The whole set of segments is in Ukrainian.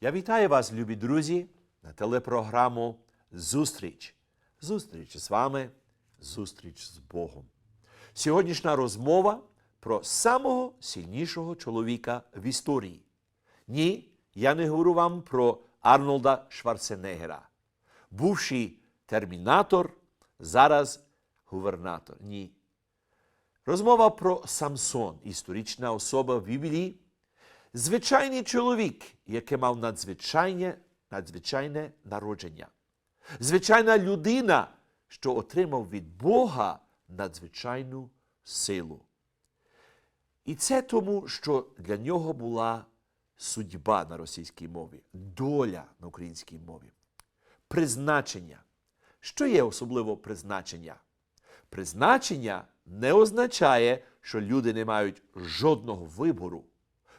Я вітаю вас, любі друзі, на телепрограму Зустріч. Зустріч з вами, зустріч з Богом. Сьогоднішня розмова про самого сильнішого чоловіка в історії. Ні, я не говорю вам про Арнолда Шварценеггера. Бувший термінатор, зараз губернатор. Ні. Розмова про Самсон, історична особа в Біблії, звичайний чоловік, який мав надзвичайне, надзвичайне народження. Звичайна людина, що отримав від Бога надзвичайну силу. І це тому, що для нього була судьба на російській мові, доля на українській мові, призначення. Що є особливо призначення? Призначення не означає, що люди не мають жодного вибору,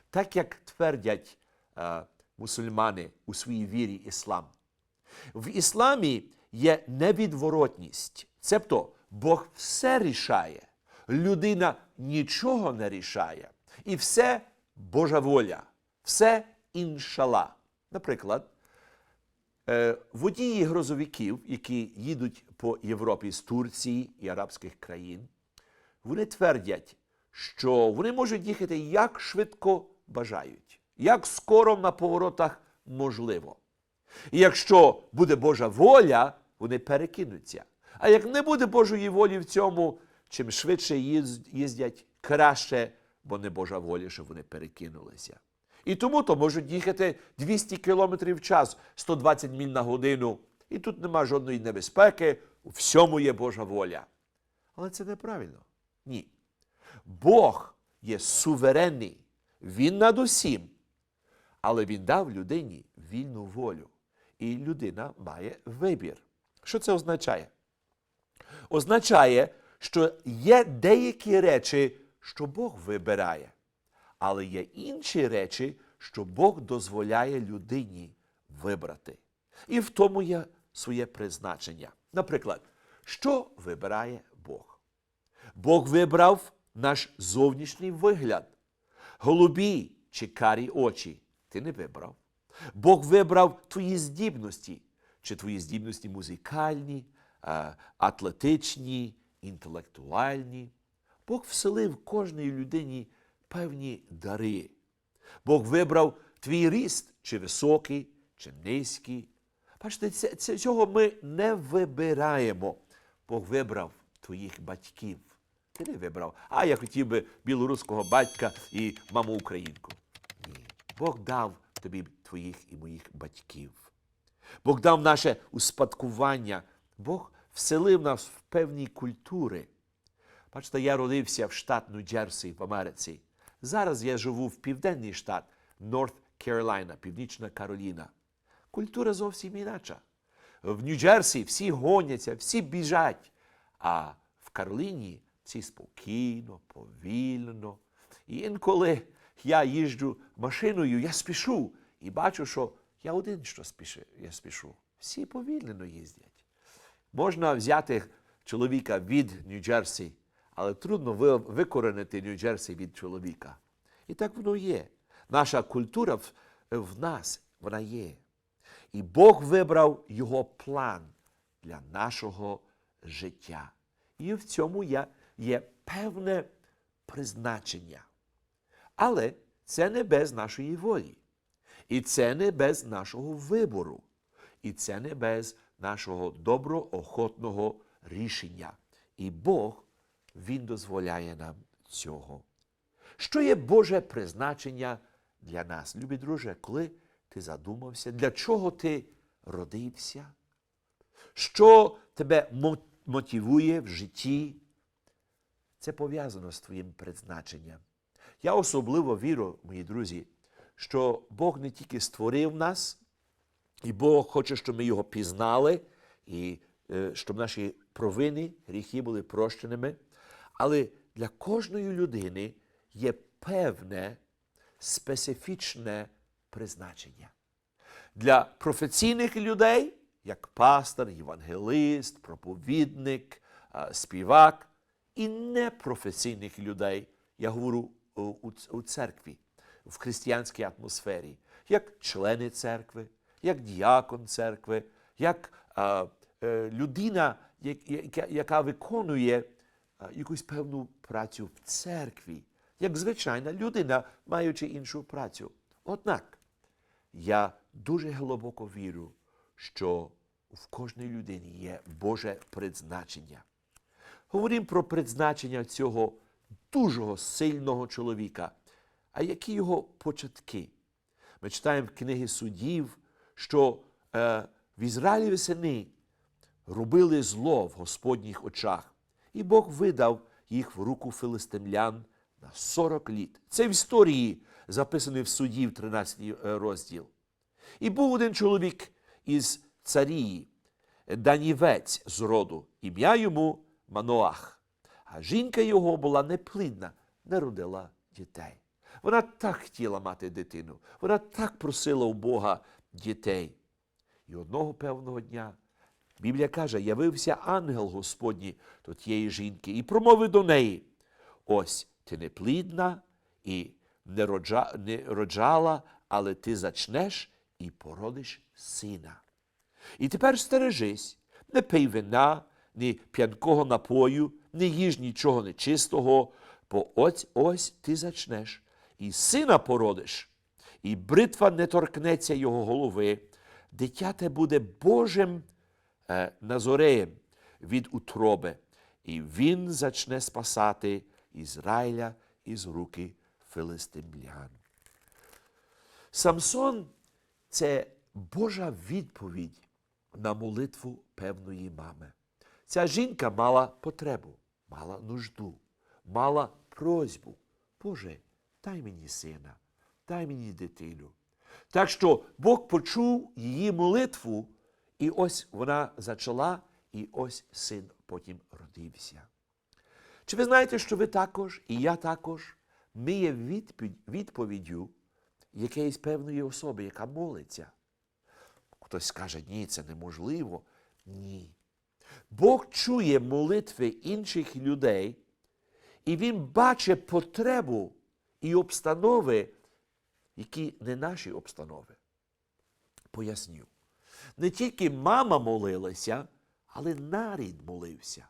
так як твердять е, мусульмани у своїй вірі іслам. В ісламі є невідворотність, цебто Бог все рішає, людина нічого не рішає, і все Божа воля, все іншала. Наприклад, Е, Водії грозовиків, які їдуть по Європі з Турції і арабських країн, вони твердять, що вони можуть їхати як швидко бажають, як скоро на поворотах можливо. І якщо буде Божа воля, вони перекинуться. А як не буде Божої волі в цьому, чим швидше їздять, краще, бо не Божа воля, щоб вони перекинулися. І тому то можуть їхати 200 км в час, 120 міль на годину. І тут нема жодної небезпеки, у всьому є Божа воля. Але це неправильно. Ні. Бог є суверенний, Він над усім. Але Він дав людині вільну волю. І людина має вибір. Що це означає? Означає, що є деякі речі, що Бог вибирає. Але є інші речі, що Бог дозволяє людині вибрати. І в тому є своє призначення. Наприклад, що вибирає Бог? Бог вибрав наш зовнішній вигляд. Голубі чи карі очі ти не вибрав. Бог вибрав твої здібності, чи твої здібності музикальні, е, атлетичні, інтелектуальні. Бог вселив кожній людині певні дари. Бог вибрав твій ріст, чи високий, чи низький. Бачите, цього ми не вибираємо. Бог вибрав твоїх батьків. Ти не вибрав. А я хотів би білоруського батька і маму українку. Ні. Бог дав тобі твоїх і моїх батьків. Бог дав наше успадкування. Бог вселив нас в певні культури. Бачите, я родився в штат Нью-Джерсі в Америці. Зараз я живу в південний штат Норт Carolina, Північна Кароліна. Культура зовсім інакша. В Нью-Джерсі всі гоняться, всі біжать. А в Кароліні всі спокійно, повільно. І інколи я їжджу машиною, я спішу і бачу, що я один що спішу, я спішу. Всі повільно їздять. Можна взяти чоловіка від Нью-Джерсі, але трудно викоренити Нью-Джерсі від чоловіка. І так воно є. Наша культура в, в нас, вона є. І Бог вибрав його план для нашого життя. І в цьому є, є певне призначення. Але це не без нашої волі. І це не без нашого вибору. І це не без нашого доброохотного рішення. І Бог, Він дозволяє нам цього. Що є Боже призначення для нас? Любі друже, коли ти задумався, для чого ти родився? Що тебе мотивує в житті? Це пов'язано з твоїм призначенням. Я особливо вірю, мої друзі, що Бог не тільки створив нас, і Бог хоче, щоб ми його пізнали, і е, щоб наші провини, гріхи були прощеними. Але для кожної людини є певне специфічне призначення. Для професійних людей, як пастор, євангелист, проповідник, співак, і непрофесійних людей, я говорю у, у, церкві, в християнській атмосфері, як члени церкви, як діакон церкви, як а, е, людина, яка, яка виконує якусь певну працю в церкві, як звичайна людина, маючи іншу працю. Однак я дуже глибоко вірю, що в кожній людині є Боже призначення. Говоримо про призначення цього дуже сильного чоловіка. А які його початки? Ми читаємо в книги судів, що е, в Ізраїлі сини робили зло в Господніх очах, і Бог видав їх в руку филистимлян на 40 літ. Це в історії записаний в судів 13 розділ. І був один чоловік із царії, данівець з роду, ім'я йому Маноах. А жінка його була неплідна, не родила дітей. Вона так хотіла мати дитину, вона так просила у Бога дітей. І одного певного дня Біблія каже, явився ангел Господній до тієї жінки і промовив до неї: ось ти неплідна і не, роджа, не роджала, але ти зачнеш і породиш сина. І тепер стережись, не пий вина, ні п'янкого напою, не їж нічого нечистого, бо ось ось ти зачнеш, і сина породиш, і бритва не торкнеться його голови, дитя те буде Божим е, назореєм від утроби, і він зачне спасати Ізраїля із руки филистимлян. Самсон це Божа відповідь на молитву певної мами. Ця жінка мала потребу, мала нужду, мала просьбу. Боже, дай мені сина, дай мені дитину. Так що Бог почув її молитву, і ось вона зачала, і ось син потім родився. Чи ви знаєте, що ви також, і я також, ми є відповіддю якоїсь певної особи, яка молиться? Хтось скаже, ні, це неможливо. Ні. Бог чує молитви інших людей, і Він бачить потребу і обстанови, які не наші обстанови. Поясню. Не тільки мама молилася, але нарід молився.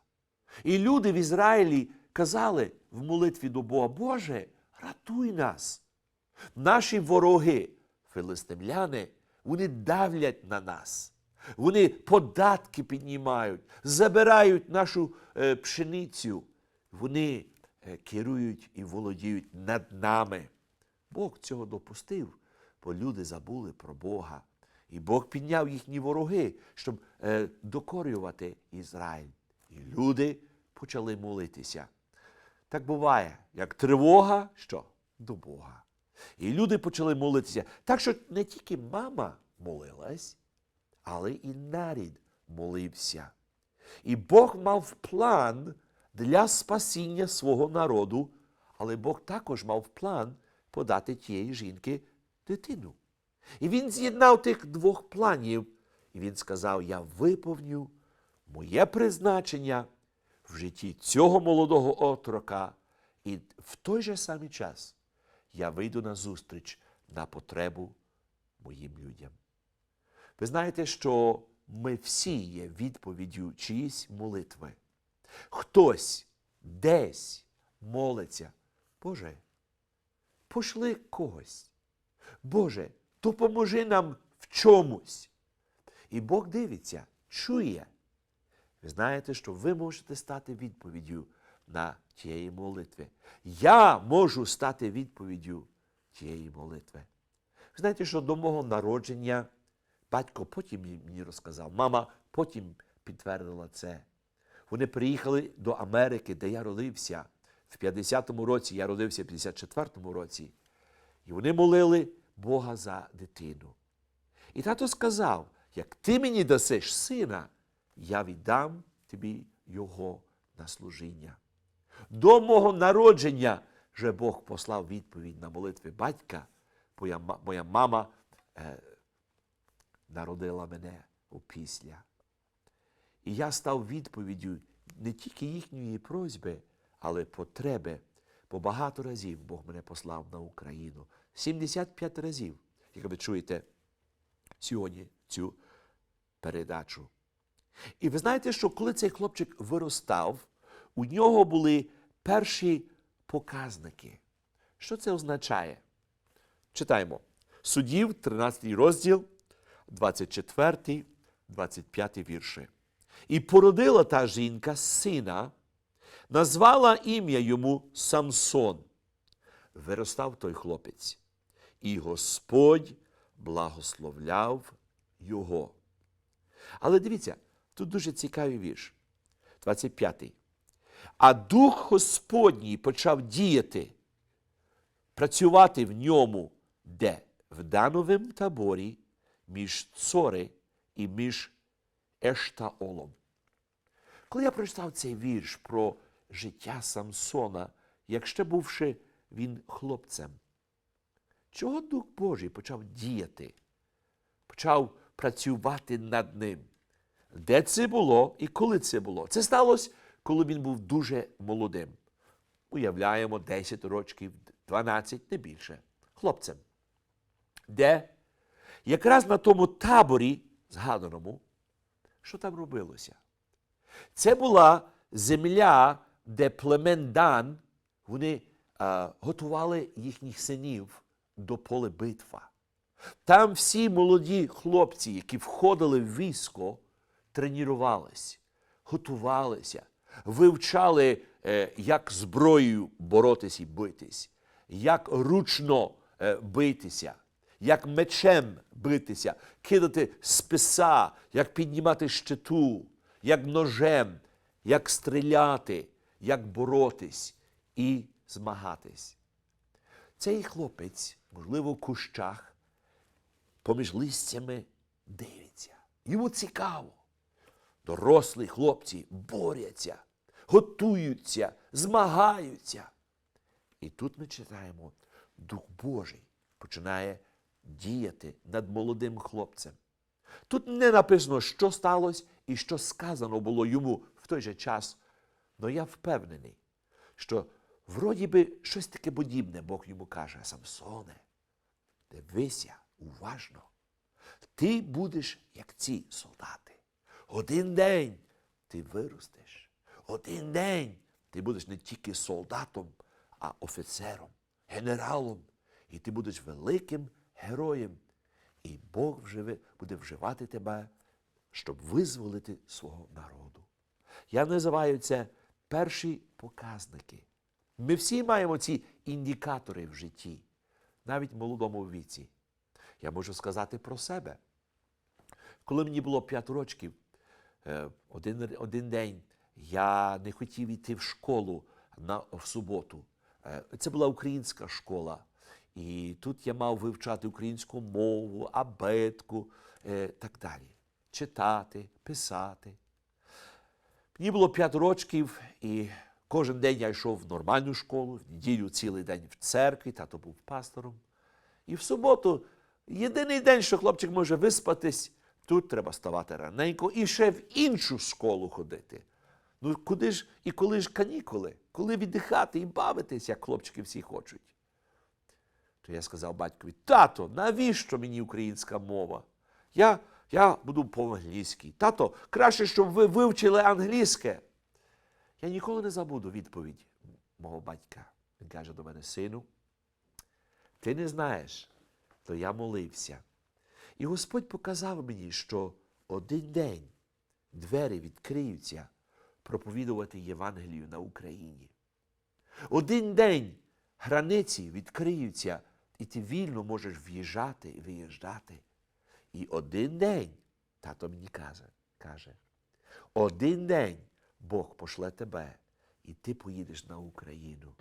І люди в Ізраїлі казали в молитві до Бога, Боже, ратуй нас. Наші вороги, филистимляни, вони давлять на нас. Вони податки піднімають, забирають нашу е, пшеницю. Вони е, керують і володіють над нами. Бог цього допустив, бо люди забули про Бога. І Бог підняв їхні вороги, щоб е, докорювати Ізраїль. І люди почали молитися. Так буває, як тривога, що? До Бога. І люди почали молитися. Так що не тільки мама молилась, але і нарід молився. І Бог мав план для спасіння свого народу, але Бог також мав план подати тієї жінки дитину. І він з'єднав тих двох планів, і він сказав: Я виповню моє призначення в житті цього молодого отрока, і в той же самий час я вийду на зустріч на потребу моїм людям. Ви знаєте, що ми всі є відповіддю чиїсь молитви. Хтось десь молиться. Боже, пошли когось. Боже, допоможи нам в чомусь. І Бог дивиться, чує. Ви знаєте, що ви можете стати відповіддю на тієї молитви. Я можу стати відповіддю тієї молитви. Ви знаєте, що до мого народження батько потім мені розказав, мама потім підтвердила це. Вони приїхали до Америки, де я родився. В 50-му році, я родився в 54-му році. І вони молили Бога за дитину. І тато сказав: як ти мені дасиш сина, я віддам тобі його на служіння. До мого народження вже Бог послав відповідь на молитви батька, моя мама е, народила мене опісля. І я став відповіддю не тільки їхньої просьби, але потреби. Бо багато разів Бог мене послав на Україну. 75 разів. як ви чуєте сьогодні цю передачу. І ви знаєте, що коли цей хлопчик виростав, у нього були перші показники. Що це означає? Читаємо. Судів, 13 розділ, 24, 25 вірші. І породила та жінка сина, назвала ім'я йому Самсон. Виростав той хлопець, і Господь благословляв його. Але дивіться, тут дуже цікавий вірш. 25. А Дух Господній почав діяти, працювати в ньому, де? В Дановім таборі між Цори і між Ештаолом. Коли я прочитав цей вірш про життя Самсона, як ще бувши він хлопцем, чого Дух Божий почав діяти, почав працювати над ним? Де це було і коли це було? Це сталося, коли він був дуже молодим. Уявляємо 10 років, 12, не більше, хлопцем. Де? Якраз на тому таборі, згаданому, що там робилося? Це була земля, де племен Дан, вони а, готували їхніх синів до поле битва. Там всі молоді хлопці, які входили в військо, тренувались, готувалися, вивчали, е, як зброєю боротись і битись, як ручно е, битися, як мечем битися, кидати списа, як піднімати щиту, як ножем, як стріляти, як боротись і змагатись. Цей хлопець, можливо, в кущах, поміж листями дивиться. Йому цікаво. Дорослі хлопці борються, готуються, змагаються. І тут ми читаємо, Дух Божий починає діяти над молодим хлопцем. Тут не написано, що сталося і що сказано було йому в той же час. Але я впевнений, що вроді би щось таке подібне Бог йому каже, Самсоне, дивися уважно. Ти будеш як ці солдати. Один день ти виростеш. Один день ти будеш не тільки солдатом, а офіцером, генералом. І ти будеш великим героєм. І Бог вживе, буде вживати тебе, щоб визволити свого народу. Я називаю це перші показники. Ми всі маємо ці індикатори в житті, навіть в молодому віці. Я можу сказати про себе. Коли мені було 5 років, е, один, один день я не хотів йти в школу на, в суботу. Е, Це була українська школа. І тут я мав вивчати українську мову, абетку, е, так далі. Читати, писати. Мені було 5 років, і кожен день я йшов в нормальну школу, в неділю цілий день в церкві, тато був пастором. І в суботу єдиний день, що хлопчик може виспатись, тут треба ставати раненько і ще в іншу школу ходити. Ну куди ж і коли ж канікули, коли віддихати і бавитись, як хлопчики всі хочуть. То я сказав батькові: тато, навіщо мені українська мова? Я, я буду по-англійськи. Тато, краще, щоб ви вивчили англійське. Я ніколи не забуду відповідь мого батька. Він каже до мене, сину, ти не знаєш, то я молився. І Господь показав мені, що один день двері відкриються проповідувати Євангелію на Україні. Один день границі відкриються, і ти вільно можеш в'їжджати і виїжджати. І один день, тато мені каже, каже, один день Бог пошле тебе, і ти поїдеш на Україну.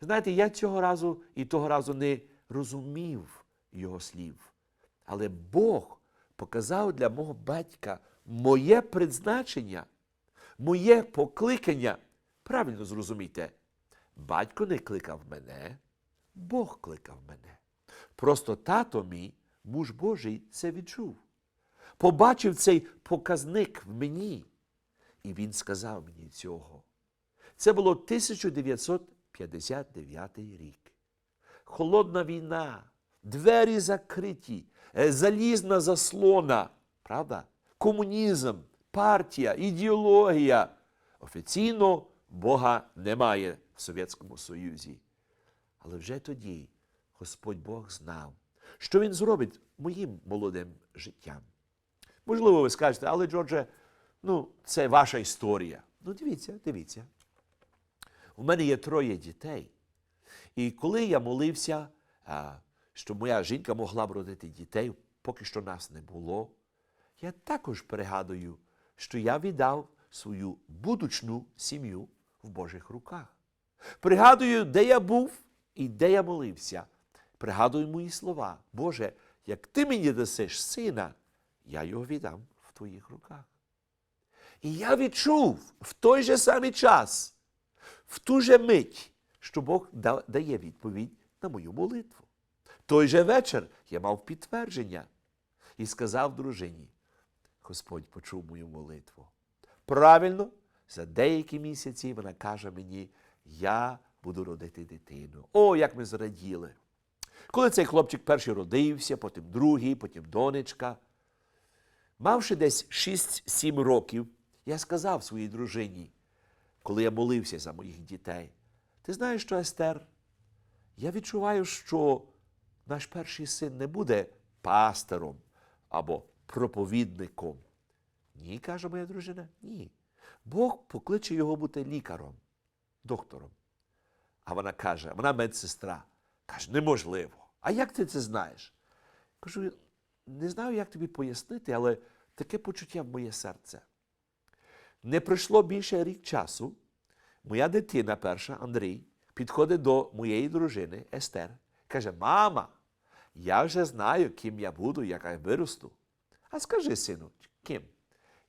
Ви знаєте, я цього разу і того разу не розумів його слів. Але Бог показав для мого батька моє призначення, моє покликання. Правильно зрозумійте, батько не кликав мене, Бог кликав мене. Просто тато мій, муж Божий, це відчув. Побачив цей показник в мені. І він сказав мені цього. Це було 1950 59 рік. Холодна війна, двері закриті, е, залізна заслона, правда? Комунізм, партія, ідеологія. Офіційно Бога немає в Совєтському Союзі. Але вже тоді Господь Бог знав, що Він зробить моїм молодим життям. Можливо, ви скажете, але Джордже, ну, це ваша історія. Ну, дивіться, дивіться. У мене є троє дітей. І коли я молився, щоб моя жінка могла б родити дітей, поки що нас не було, я також пригадую, що я віддав свою будучну сім'ю в Божих руках. Пригадую, де я був і де я молився. Пригадую мої слова. Боже, як ти мені дасиш сина, я його віддам в твоїх руках. І я відчув в той же самий час, в ту же мить, що Бог дає відповідь на мою молитву. Той же вечір я мав підтвердження і сказав дружині: Господь почув мою молитву. Правильно, за деякі місяці вона каже мені, я буду родити дитину. О, як ми зраділи. Коли цей хлопчик перший родився, потім другий, потім донечка. Мавши десь 6-7 років, я сказав своїй дружині, коли я молився за моїх дітей, ти знаєш, що Естер? Я відчуваю, що наш перший син не буде пастором або проповідником. Ні, каже моя дружина, ні. Бог покличе його бути лікаром, доктором. А вона каже, вона медсестра. Каже, неможливо. А як ти це знаєш? Кажу, не знаю, як тобі пояснити, але таке почуття в моє серце. Не пройшло більше рік часу. Моя дитина перша, Андрій, підходить до моєї дружини Естер. Каже: Мама, я вже знаю, ким я буду, як я виросту. А скажи, сину, ким?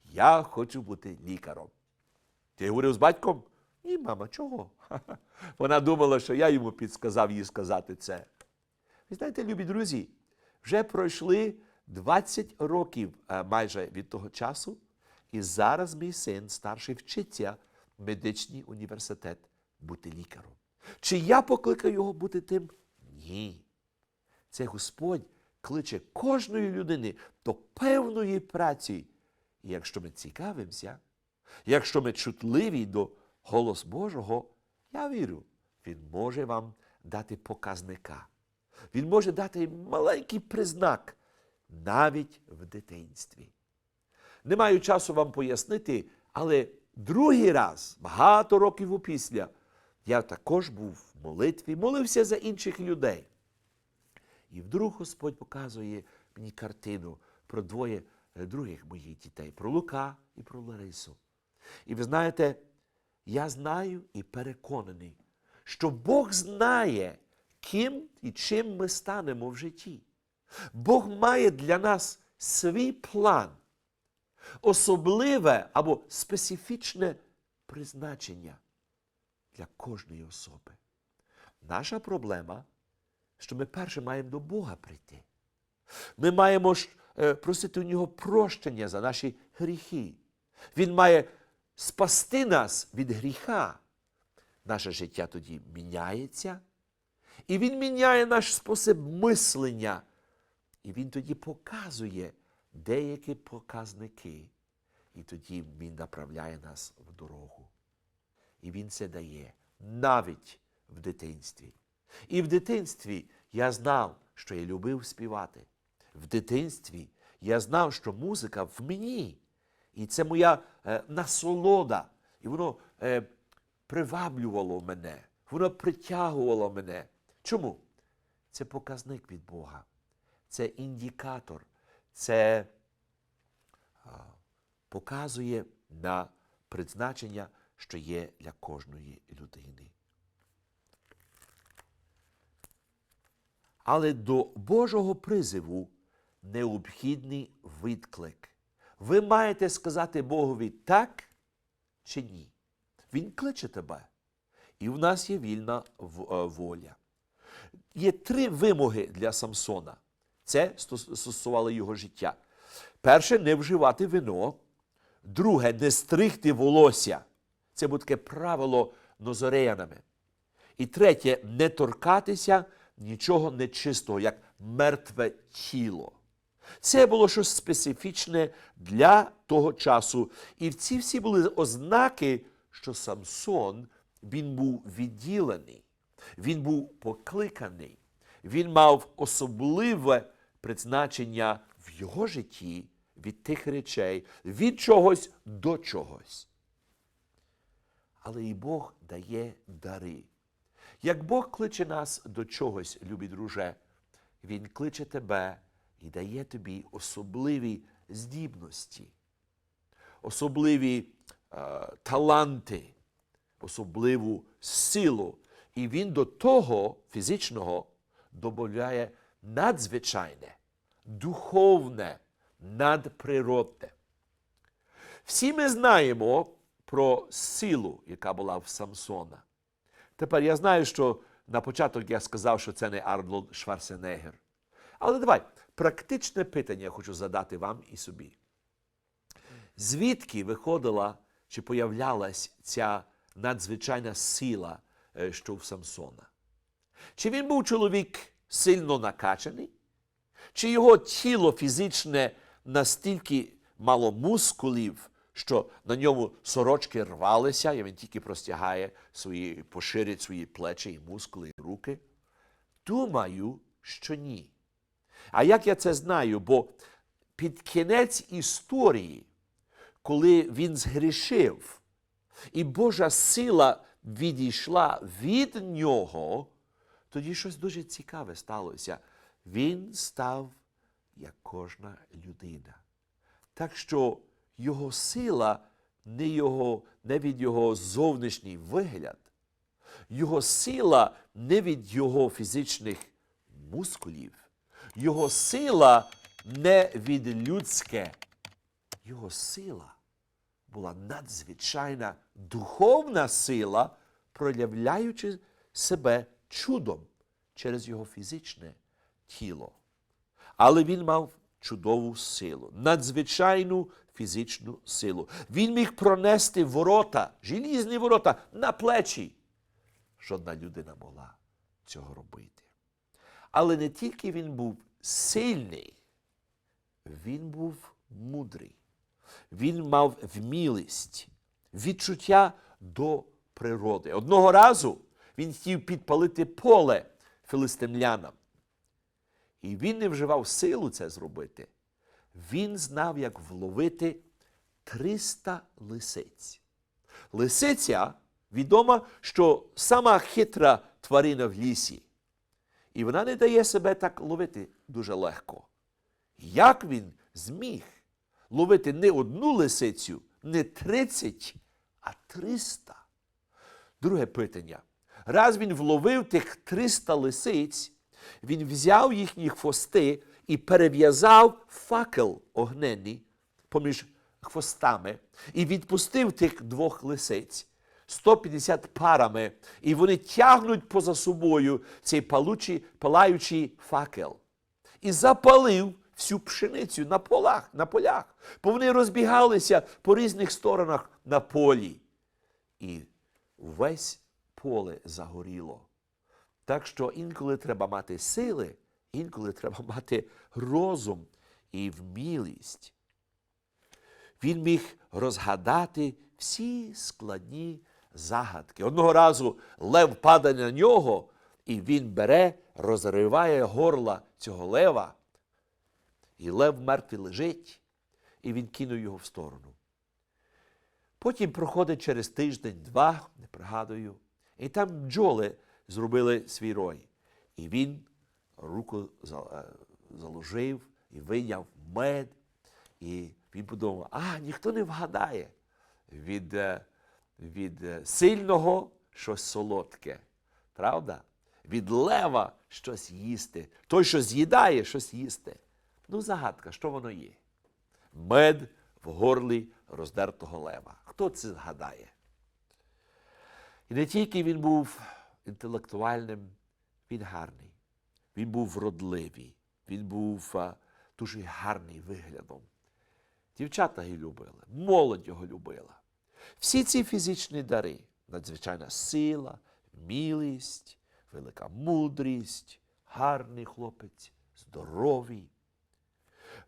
Я хочу бути лікаром. Ти говорив з батьком? Ні, мама, чого? Вона думала, що я йому підсказав їй сказати це. Ви знаєте, любі друзі, вже пройшли 20 років е, майже від того часу, і зараз мій син старший вчиться в медичний університет бути лікаром. Чи я покликаю його бути тим? Ні. Це Господь кличе кожної людини до певної праці. І якщо ми цікавимося, якщо ми чутливі до голос Божого, я вірю, Він може вам дати показника. Він може дати маленький признак навіть в дитинстві. Не маю часу вам пояснити, але другий раз, багато років опісля, я також був в молитві, молився за інших людей. І вдруг Господь показує мені картину про двоє е, других моїх дітей, про Лука і про Ларису. І ви знаєте, я знаю і переконаний, що Бог знає, ким і чим ми станемо в житті. Бог має для нас свій план, особливе або специфічне призначення для кожної особи. Наша проблема, що ми перше маємо до Бога прийти. Ми маємо е, просити у нього прощення за наші гріхи. Він має спасти нас від гріха. Наше життя тоді міняється, і Він міняє наш спосіб мислення. І Він тоді показує деякі показники. І тоді Він направляє нас в дорогу. І Він це дає навіть в дитинстві. І в дитинстві я знав, що я любив співати. В дитинстві я знав, що музика в мені. І це моя е, насолода. І воно е, приваблювало мене, воно притягувало мене. Чому? Це показник від Бога, це індикатор, це а, показує на призначення, що є для кожної людини. Але до Божого призиву необхідний відклик. Ви маєте сказати Богові так чи ні. Він кличе тебе. І в нас є вільна е, воля. Є три вимоги для Самсона. Це стосувало його життя. Перше не вживати вино. Друге не стригти волосся. Це було таке правило нозореянами. І третє, не торкатися нічого нечистого, як мертве тіло. Це було щось специфічне для того часу. І ці всі були ознаки, що Самсон він був відділений, він був покликаний, він мав особливе призначення в його житті від тих речей, від чогось до чогось. Але і Бог дає дари. Як Бог кличе нас до чогось, любі друже, Він кличе тебе і дає тобі особливі здібності, особливі е, таланти, особливу силу. І він до того фізичного додає надзвичайне, духовне, надприродне. Всі ми знаємо про силу, яка була в Самсона. Тепер я знаю, що на початок я сказав, що це не Арнольд Шварценеггер. Але давай, практичне питання я хочу задати вам і собі. Звідки виходила чи появлялась ця надзвичайна сила, е, що в Самсона? Чи він був чоловік сильно накачаний? Чи його тіло фізичне настільки мало мускулів, що на ньому сорочки рвалися, і він тільки простягає свої, поширить свої плечі і мускули, і руки? Думаю, що ні. А як я це знаю? Бо під кінець історії, коли він згрішив, і Божа сила відійшла від нього, тоді щось дуже цікаве сталося. Він став як кожна людина. Так що його сила не, його, не від його зовнішній вигляд, його сила не від його фізичних мускулів, його сила не від людське, його сила була надзвичайна духовна сила, проявляючи себе чудом через його фізичне тіло. Але він мав чудову силу, надзвичайну фізичну силу. Він міг пронести ворота, желізні ворота на плечі. Жодна людина могла цього робити. Але не тільки він був сильний, він був мудрий. Він мав вмілість, відчуття до природи. Одного разу він хотів підпалити поле филистимлянам. І він не вживав силу це зробити. Він знав, як вловити 300 лисиць. Лисиця відома, що сама хитра тварина в лісі. І вона не дає себе так ловити дуже легко. Як він зміг ловити не одну лисицю, не 30, а 300? Друге питання. Раз він вловив тих 300 лисиць, він взяв їхні хвости і перев'язав факел огненний поміж хвостами і відпустив тих двох лисиць 150 парами, і вони тягнуть поза собою цей палучий, палаючий факел. І запалив всю пшеницю на полах, на полях, бо вони розбігалися по різних сторонах на полі. І весь поле загоріло. Так що інколи треба мати сили, інколи треба мати розум і вмілість. Він міг розгадати всі складні загадки. Одного разу лев падає на нього, і він бере, розриває горла цього лева. І лев мертвий лежить, і він кинув його в сторону. Потім проходить через тиждень-два, не пригадую, і там бджоли зробили свій рой. І він руку е, заложив і вийняв мед. І він подумав, а ніхто не вгадає від, е, від е, сильного щось солодке. Правда? Від лева щось їсти. Той, що з'їдає, щось їсти. Ну, загадка, що воно є? Мед в горлі роздертого лева. Хто це згадає? І не тільки він був інтелектуальним, він гарний. Він був вродливий, він був а, дуже гарний виглядом. Дівчата його любили, молодь його любила. Всі ці фізичні дари, надзвичайна сила, мілість, велика мудрість, гарний хлопець, здоровий.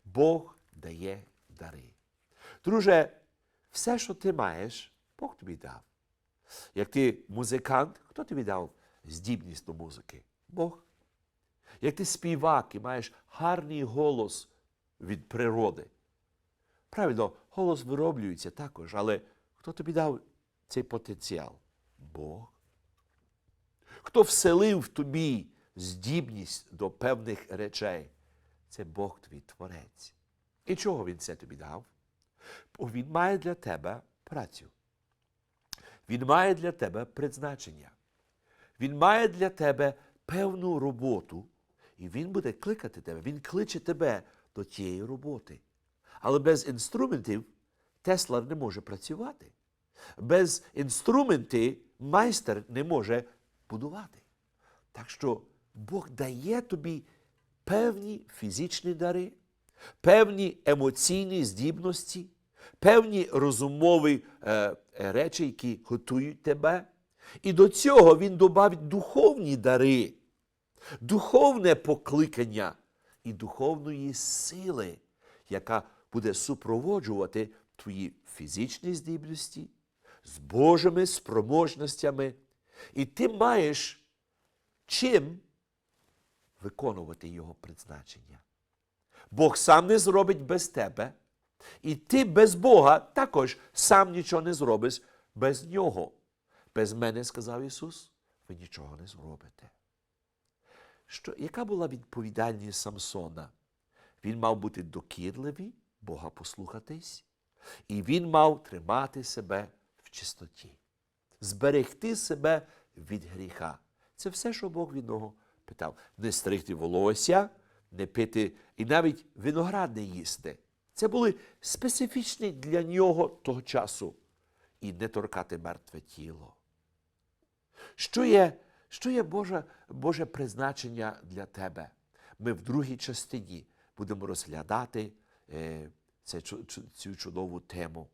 Бог дає дари. Друже, все, що ти маєш, Бог тобі дав. Як ти музикант, хто тобі дав здібність до музики? Бог. Як ти співак і маєш гарний голос від природи. Правильно, голос вироблюється також, але хто тобі дав цей потенціал? Бог. Хто вселив в тобі здібність до певних речей? Це Бог твій творець. І чого він це тобі дав? Бо він має для тебе працю. Він має для тебе призначення. Він має для тебе певну роботу, і він буде кликати тебе. Він кличе тебе до тієї роботи. Але без інструментів Теслар не може працювати. Без інструментів майстер не може будувати. Так що Бог дає тобі певні фізичні дари, певні емоційні здібності, певні розумові е, е, речі, які готують тебе. І до цього він додавить духовні дари, духовне покликання і духовної сили, яка буде супроводжувати твої фізичні здібності з Божими спроможностями. І ти маєш чим виконувати його призначення. Бог сам не зробить без тебе, і ти без Бога також сам нічого не зробиш без нього. Без мене, сказав Ісус, ви нічого не зробите. Що, яка була відповідальність Самсона? Він мав бути докірливий, Бога послухатись, і він мав тримати себе в чистоті, зберегти себе від гріха. Це все, що Бог від нього питав. Не стригти волосся, не пити і навіть виноград не їсти. Це були специфічні для нього того часу. І не торкати мертве тіло. Що є, що є Боже, Боже призначення для тебе? Ми в другій частині будемо розглядати е, цю чудову тему.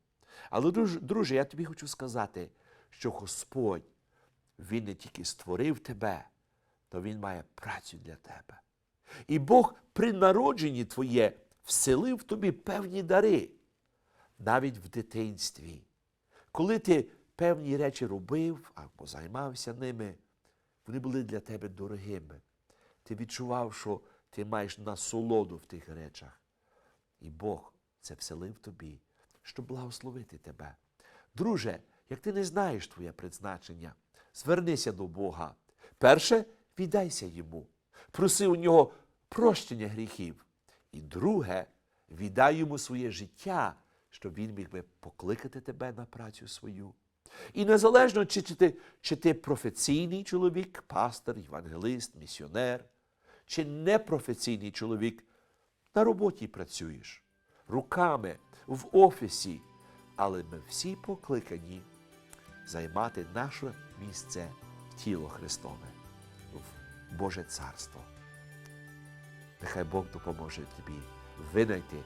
Але, друже, я тобі хочу сказати, що Господь, Він не тільки створив тебе, то Він має працю для тебе. І Бог при народженні твоє вселив тобі певні дари, навіть в дитинстві. Коли ти певні речі робив або займався ними, вони були для тебе дорогими. Ти відчував, що ти маєш насолоду в тих речах. І Бог це вселив тобі, щоб благословити тебе. Друже, як ти не знаєш твоє призначення, звернися до Бога. Перше, віддайся йому, проси у нього прощення гріхів. І друге, віддай йому своє життя, щоб він міг би покликати тебе на працю свою. І незалежно, чи, чи, ти, чи ти професійний чоловік, пастор, євангелист, місіонер, чи непрофесійний чоловік, на роботі працюєш, руками, в офісі, але ми всі покликані займати наше місце в тіло Христове, в Боже Царство. Нехай Бог допоможе тобі винайти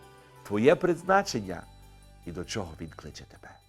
твоє призначення і до чого Він кличе тебе.